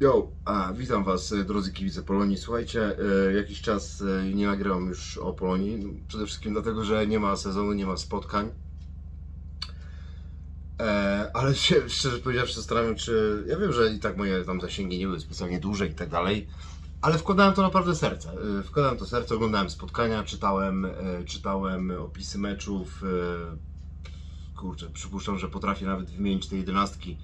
Yo, a, witam Was, e, drodzy kibice Polonii. Słuchajcie, e, jakiś czas e, nie nagrałem już o Polonii. Przede wszystkim dlatego, że nie ma sezonu, nie ma spotkań. Ale się, szczerze powiedziawszy, zastanawiam czy. Ja wiem, że i tak moje tam zasięgi nie były specjalnie duże i tak dalej, ale wkładałem to naprawdę serce. Wkładałem to serce, oglądałem spotkania, czytałem, czytałem opisy meczów. Kurczę, przypuszczam, że potrafię nawet wymienić te jedenastki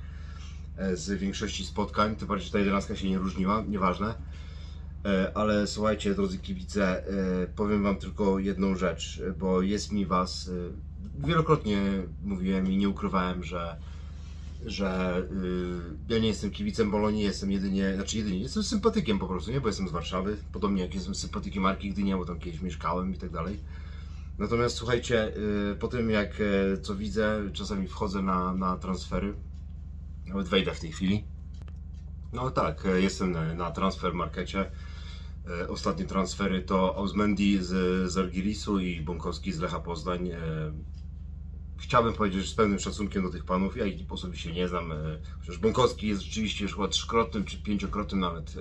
z większości spotkań, tym bardziej, że ta jedenastka się nie różniła, nieważne. E, Ale słuchajcie, drodzy kibice, e, powiem Wam tylko jedną rzecz, e, bo jest mi Was, e, wielokrotnie mówiłem i nie ukrywałem, że, że ja nie jestem kibicem Bolonii, jestem jedynie, znaczy jedynie, jestem sympatykiem po prostu, nie, bo jestem z Warszawy, podobnie jak jestem sympatykiem Marki Gdynia, bo tam kiedyś mieszkałem i tak dalej. Natomiast słuchajcie, po tym jak e, co widzę, czasami wchodzę na, na transfery, nawet wejdę w tej chwili. No tak, e, jestem na, transfer markecie. E, Ostatnie transfery to Ausmendi z Zargirisu i Bąkowski z Lecha Poznań. E, Chciałbym powiedzieć, że z pewnym szacunkiem do tych panów, ja ich osobiście nie znam, chociaż Bąkowski jest rzeczywiście już chyba trzykrotnym czy pięciokrotnym nawet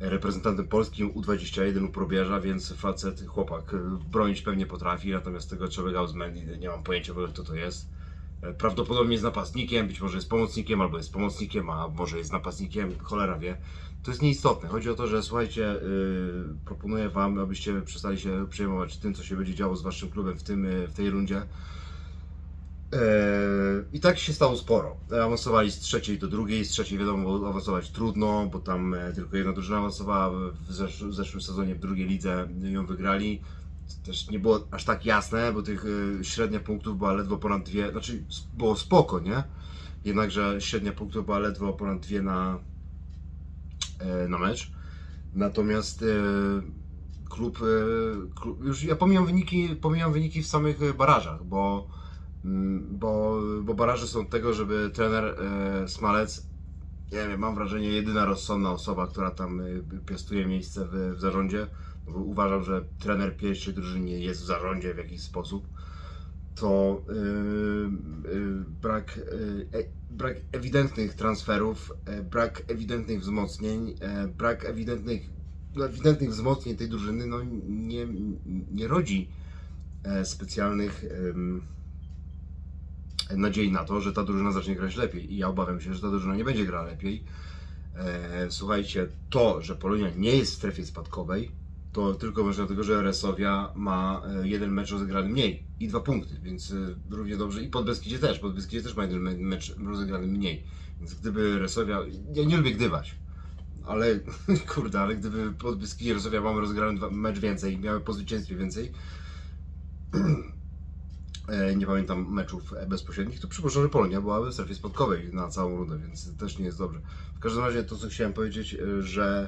reprezentantem polskim U21 u probierza, więc facet, chłopak, bronić pewnie potrafi, natomiast tego człowieka Ausmendi nie mam pojęcia w ogóle kto to jest. E, Prawdopodobnie jest napastnikiem, być może jest pomocnikiem, albo jest pomocnikiem, a może jest napastnikiem, cholera wie. To jest nieistotne. Chodzi o to, że słuchajcie, yy, proponuję Wam, abyście przestali się przejmować tym, co się będzie działo z Waszym klubem w, tym, yy, w tej rundzie. Yy, I tak się stało sporo. Awansowali z trzeciej do drugiej, z trzeciej wiadomo, awansować trudno, bo tam e, tylko jedna drużyna awansowała w, zesz w zeszłym sezonie w drugiej lidze ją wygrali też nie było aż tak jasne, bo tych y, średnia punktów była ledwo ponad dwie, znaczy było spoko, nie? Jednakże średnia punktów była ledwo ponad dwie na, e, na mecz. Natomiast e, klub, e, klub, już ja pomijam wyniki, pomijam wyniki w samych barażach, bo, mm, bo, bo baraże są od tego, żeby trener Smalec, nie wiem, mam wrażenie jedyna rozsądna osoba, która tam piastuje miejsce w, w zarządzie, uważam, że trener pierwszej drużyny jest w zarządzie w jakiś sposób, to yy, yy, brak, yy, brak ewidentnych transferów, e, brak ewidentnych wzmocnień, e, brak ewidentnych, no, ewidentnych wzmocnień tej drużyny no, nie, nie rodzi e, specjalnych em, nadziei na to, że ta drużyna zacznie grać lepiej. I ja obawiam się, że ta drużyna nie będzie grała lepiej. Słuchajcie, to, że Polonia nie jest w strefie spadkowej, to tylko może dlatego, że Resowia ma e, jeden mecz rozegrany mniej i dwa punkty, więc e, równie dobrze i Podbeskidzie też, Podbeskidzie też ma jeden me- mecz rozegrany mniej, więc gdyby Resowia, ja nie lubię gdybać, ale kurde, ale gdyby Podbeskidzie Resowia mamy rozegrany mecz więcej, miały po zwycięstwie więcej, e, nie pamiętam meczów bezpośrednich, to przypuszczam, że Polonia byłaby w strefie spadkowej na całą rundę, więc też nie jest dobrze. W każdym razie to, co chciałem powiedzieć, że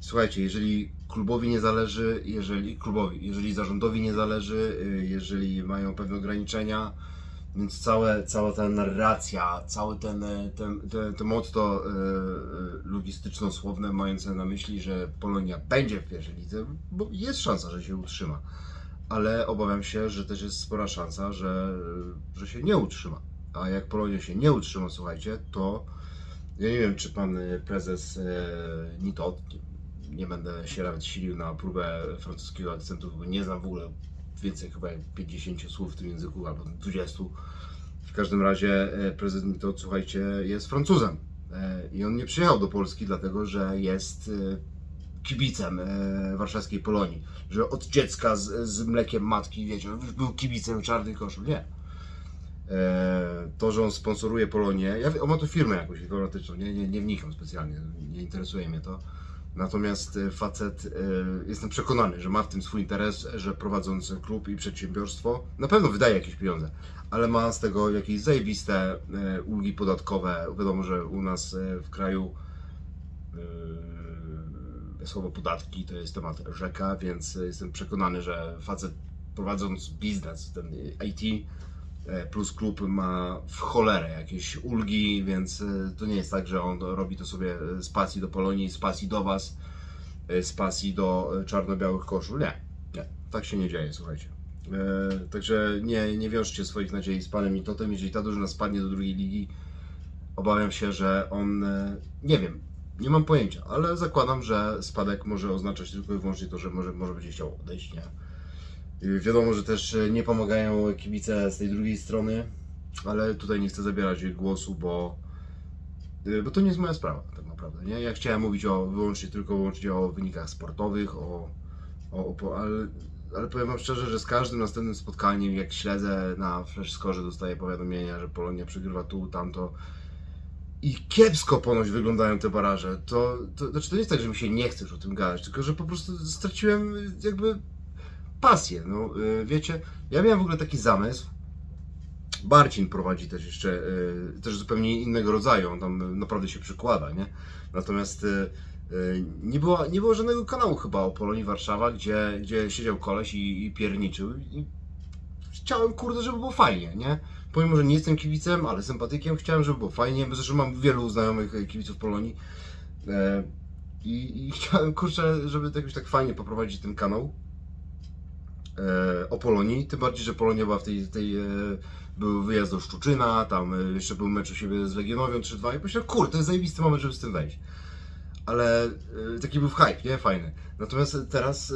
Słuchajcie, jeżeli klubowi nie zależy, jeżeli klubowi, jeżeli zarządowi nie zależy, y, jeżeli mają pewne ograniczenia, więc całe, cała ta narracja, cały ten, y, ten, ten, to motto y, y, logistyczno-słowne mające na myśli, że Polonia będzie w pierwszej lidze, bo jest szansa, że się utrzyma, ale obawiam się, że też jest spora szansa, że, że się nie utrzyma. A jak Polonia się nie utrzyma, słuchajcie, to ja nie wiem, czy pan y, prezes Nitot, nie będę się nawet silił na próbę francuskiego akcentu, bo nie znam w ogóle więcej chyba jak 50 słów w tym języku, albo 20. W każdym razie e, prezes Nitot, słuchajcie, jest Francuzem. E, I on nie przyjechał do Polski dlatego, że jest e, kibicem warszawskiej Polonii. Że od dziecka z, z mlekiem matki, wiecie, był kibicem czarnych koszul. Nie. To, że on sponsoruje Polonię, ja on ma tu firmę jakąś informatyczną, nie, nie, nie wnikam specjalnie, nie interesuje mnie to. Natomiast e, facet, e, jestem przekonany, że ma w tym swój interes, że prowadząc klub i przedsiębiorstwo, na pewno wydaje jakieś pieniądze, ale ma z tego jakieś zajebiste e, ulgi podatkowe. Wiadomo, że u nas w kraju słowo podatki to jest temat rzeka, więc jestem przekonany, że facet prowadząc biznes, ten IT, Plus klub ma w cholerę jakieś ulgi, więc e, to nie jest tak, że on robi to sobie z pasji do Polonii, z pasji do Was, e, z pasji do e, czarno-białych koszul. Nie, nie, tak się nie dzieje, słuchajcie. E, także nie, nie wiążcie swoich nadziei z panem Mitotem. Jeżeli ta drużyna spadnie do drugiej ligi, Obawiam się, że on, e, nie wiem, nie mam pojęcia, ale zakładam, że spadek może oznaczać tylko i wyłącznie to, że może, może będzie chciał odejść, nie? Wiadomo, że też e, nie pomagają kibice z tej drugiej strony, ale tutaj nie chcę zabierać głosu, bo, e, bo to nie jest moja sprawa tak naprawdę. Nie? Ja chciałem mówić o, wyłącznie tylko wyłącznie o wynikach sportowych, o, o, o ale, ale powiem Wam szczerze, że z każdym następnym spotkaniem, jak śledzę na Flash Score, dostaję powiadomienia, że Polonia przegrywa tu, tamto i kiepsko ponoć wyglądają te baraże, to, to znaczy to nie jest tak, że mi się nie chce już o tym gadać, tylko że po prostu straciłem jakby pasję, no y, wiecie, ja miałem w ogóle taki zamysł, Barcin prowadzi też jeszcze, y, też zupełnie innego rodzaju, on tam naprawdę się przykłada, nie? Natomiast y, nie, było, nie było żadnego kanału chyba o Polonii Warszawa, gdzie, gdzie siedział koleś i, i pierniczył i chciałem, kurde, żeby było fajnie, nie? Pomimo, że nie jestem kibicem, ale sympatykiem, chciałem, żeby było fajnie, zresztą mam wielu znajomych e, kibiców Polonii e, i, i chciałem, kurczę, żeby to jakoś tak fajnie poprowadzić ten kanał o Polonii, tym bardziej, że Polonia była w tej, tej e, był wyjazd do Szczuczyna, tam e, jeszcze był mecz u siebie z Legionowią 3-2 i myślałem, kurde, to jest zajebisty moment, żeby z tym wejść. Ale e, taki był hype, nie? Fajny. Natomiast teraz e,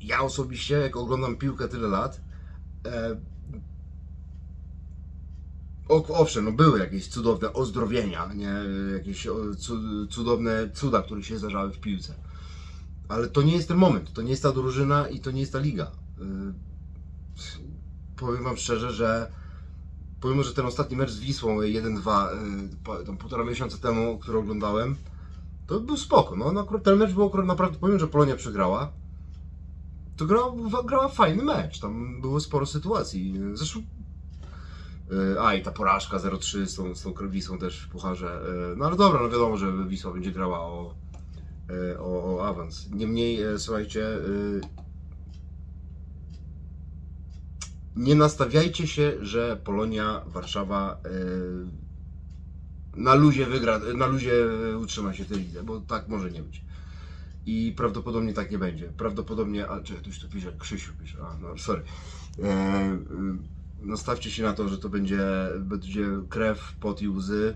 ja osobiście, jak oglądam piłkę tyle lat, e, o, owszem, no były jakieś cudowne ozdrowienia, nie? jakieś cudowne cuda, które się zdarzały w piłce. Ale to nie jest ten moment, to nie jest ta drużyna i to nie jest ta liga. Y, powiem Wam szczerze, że pomimo, że ten ostatni mecz z Wisłą 1-2, y, tam półtora miesiąca temu, który oglądałem, to był spoko. No, no ten mecz był naprawdę, pomimo, że Polonia przegrała, to grała, grała fajny mecz. Tam było sporo sytuacji. Zresztą Yy, A i ta porażka 0-3 z tą, z tą Wisłą też w pucharze. No ale dobra, no wiadomo, że Wisła będzie grała o, o, o awans. Niemniej, yy, słuchajcie, yy, nie nastawiajcie się, że Polonia, Warszawa na luzie wygra, na luzie utrzyma się tej lidze, bo tak może nie być. I prawdopodobnie tak nie będzie. Prawdopodobnie, a czekaj, ktoś tu pisze, Krzysiu pisze, a no sorry. Y, nastawcie się na to, że to będzie, będzie krew, pot i łzy.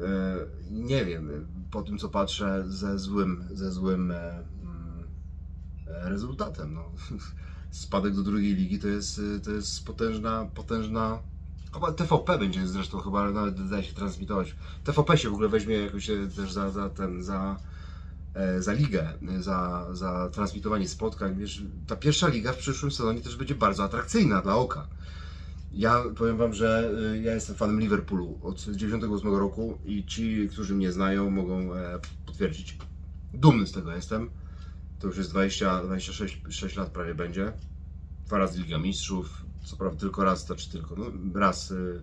E, nie wiem, po tym co patrzę, ze złym, ze złym e, mm, e, rezultatem. No. Spadek do drugiej ligi to jest, to jest potężna, potężna. Chyba TVP będzie zresztą chyba nawet zdaje się transmitować. TVP się w ogóle weźmie jakoś też za, za ten, za, za ligę, za, za transmitowanie spotkań. Wiesz, ta pierwsza liga w przyszłym sezonie też będzie bardzo atrakcyjna dla oka. Ja powiem Wam, że y, ja jestem fanem Liverpoolu od 98 roku i ci, którzy mnie znają, mogą e, potwierdzić. Dumny z tego jestem. To już jest 20, 26 6 lat prawie będzie. Dwa razy Liga Mistrzów. Co prawda tylko raz, znaczy tylko, no, raz y,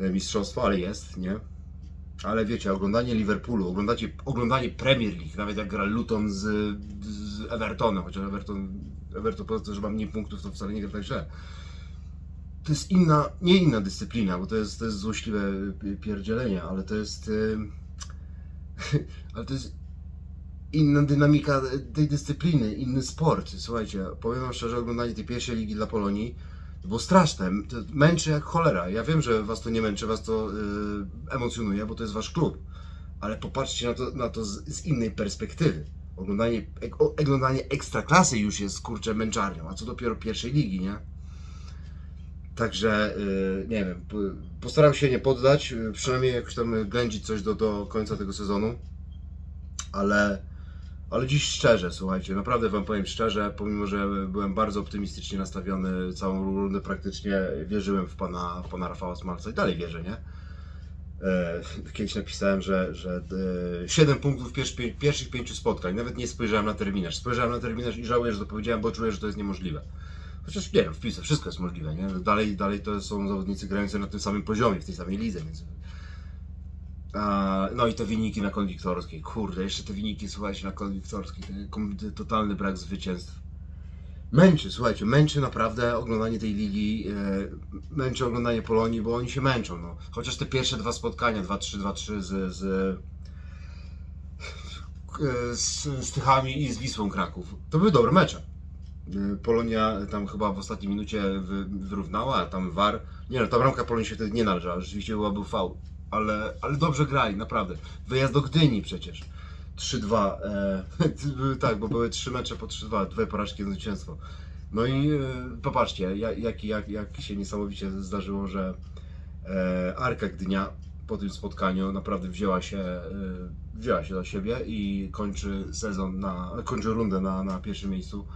y, mistrzostwo, ale jest, nie? Ale wiecie, oglądanie Liverpoolu, oglądacie, oglądanie Premier League, nawet jak gra Luton z, z Evertonem, chociaż Everton, Everton poza tym, że ma mniej punktów, to wcale nie gra tak źle to jest inna, nie inna dyscyplina, bo to jest, to jest złośliwe pi- pierdzielenie, ale to jest. ym, ale to jest inna dynamika tej dyscypliny, inny sport. Słuchajcie, powiem wam szczerze, oglądanie tej pierwszej ligi dla Polonii to było straszne. To męczy jak cholera. Ja wiem, że was to nie męczy, was to yy, emocjonuje, bo to jest wasz klub. Ale popatrzcie na to, na to z, z innej perspektywy. Oglądanie, oglądanie ekstraklasy już jest kurczę męczarnią, a co dopiero pierwszej ligi, nie? Także y, nie wiem, postaram się nie poddać, y, przynajmniej jakoś tam ględzić coś do, do końca tego sezonu. Ale, ale dziś szczerze, słuchajcie, naprawdę Wam powiem szczerze, pomimo że byłem bardzo optymistycznie nastawiony całą rundę praktycznie, wierzyłem w pana, w pana Rafała Smalca i dalej wierzę, nie? E, kiedyś napisałem, że, że e, 7 punktów w pierwszy, pierwszych pięciu spotkań, nawet nie spojrzałem na terminarz. Spojrzałem na terminarz i żałuję, że to powiedziałem, bo czuję, że to jest niemożliwe. Chociaż nie wiem, w piłce wszystko jest możliwe, nie? Dalej, dalej to są zawodnicy grający na tym samym poziomie, w tej samej lidze, więc... A, no i te wyniki na konwiktorskiej, kurde, jeszcze te wyniki, słuchajcie, na konwiktorskiej, totalny brak zwycięstw. Męczy, słuchajcie, męczy naprawdę oglądanie tej ligi, e, męczy oglądanie Polonii, bo oni się męczą, no. Chociaż te pierwsze dwa spotkania, 2-3, 2-3 z, z, e, z, z Tychami i z Wisłą Kraków, to były dobre mecze. Y, Polonia tam chyba w ostatniej minucie wy, wyrównała, a tam VAR. Nie no, ta bramka Polonii się wtedy nie należała, rzeczywiście była był ale, ale dobrze grali, naprawdę. Wyjazd do Gdyni przecież. 3-2. E, tak, bo były trzy mecze po 3-2, dwie porażki, jedno zwycięstwo. No i e, popatrzcie, jak, jak, jak się niesamowicie zdarzyło, że e, Arka Gdynia po tym spotkaniu naprawdę wzięła się, e, wzięła się do siebie i kończy sezon, na, kończy rundę na, na pierwszym miejscu,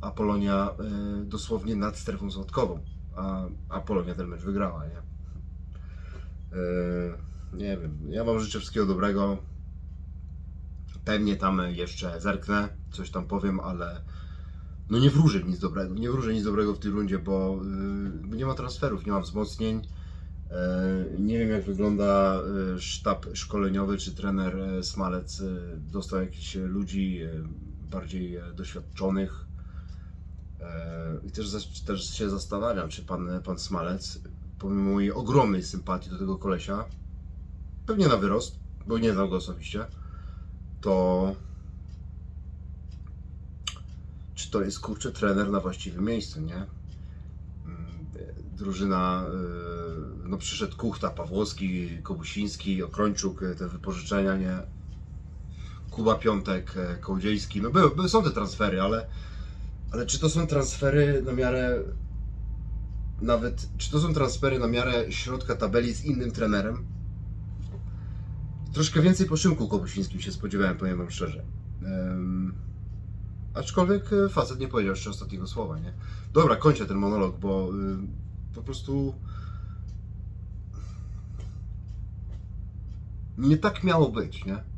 a Polonia e, dosłownie nad strefą słodkową, a, a Polonia ten mecz wygrała, nie? E, nie wiem, ja wam życzę wszystkiego dobrego. Pewnie tam jeszcze zerknę, coś tam powiem, ale no nie wróżę nic dobrego. Nie wróżę nic dobrego w tej rundzie, bo y, nie ma transferów, nie ma wzmocnień. E, Nie wiem jak wygląda e, sztab szkoleniowy, czy trener e, Smalec e, dostał jakichś ludzi e, bardziej e, doświadczonych. E, I też, też się zastanawiam, czy pan, pan Smalec, pomimo mojej ogromnej sympatii do tego kolesia, pewnie na wyrost, bo nie znam go osobiście, to czy to jest kurczę trener na właściwym miejscu, nie? Mm, Drużyna, yy, no przyszedł Kuchta, Pawłowski, Kobusiński, Okrończuk, yy, te wypożyczenia, nie? Kuba Piątek, Kołodziejski, no były, były, są te transfery, ale, ale czy to są transfery na miarę nawet, czy to są transfery na miarę środka tabeli z innym trenerem? Troszkę więcej po Szymku Kobusińskim się spodziewałem, powiem wam szczerze. Em, aczkolwiek e, facet nie powiedział jeszcze ostatniego słowa, nie? Dobra, kończę ten monolog, bo y, po prostu nie tak miało być, nie?